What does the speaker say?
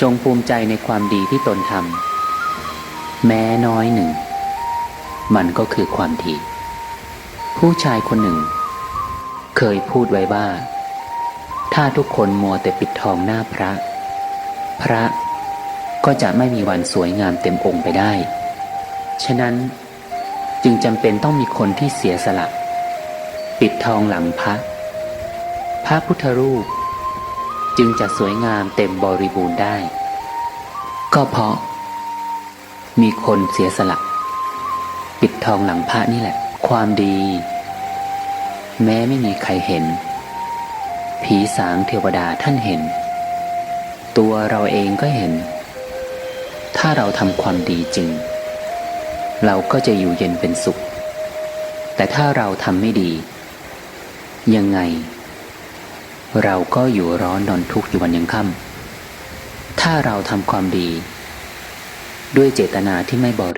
จงภูมิใจในความดีที่ตนทำแม้น้อยหนึ่ง มันก็คือความดี ผู้ชายคนหนึ่ง เคยพูดไว้ว่า ถ้าทุกคนมัวแต่ปิดทองหน้าพระ พระก็จะไม่มีวันสวยงามเต็มองค์ไปได้ ฉะนั้นจึงจำเป็นต้องมีคนที่เสียสละ ปิดทองหลังพระ พระพุทธรูป จึงจะสวยงามเต็มบริบูรณ์ได้ ก็เพราะ มีคนเสียสละ ปิดทองหลังพระนี่แหละ ความดี แม้ไม่มีใครเห็น ผีสางเทวดาท่านเห็น ตัวเราเองก็เห็น ถ้าเราทำความดีจริง เราก็จะอยู่เย็นเป็นสุข แต่ถ้าเราทำไม่ดี ยังไง เราก็อยู่ร้อนนอนทุกข์อยู่วันยังค่ำถ้าเราทำความดี ด้วยเจตนาที่ไม่บริ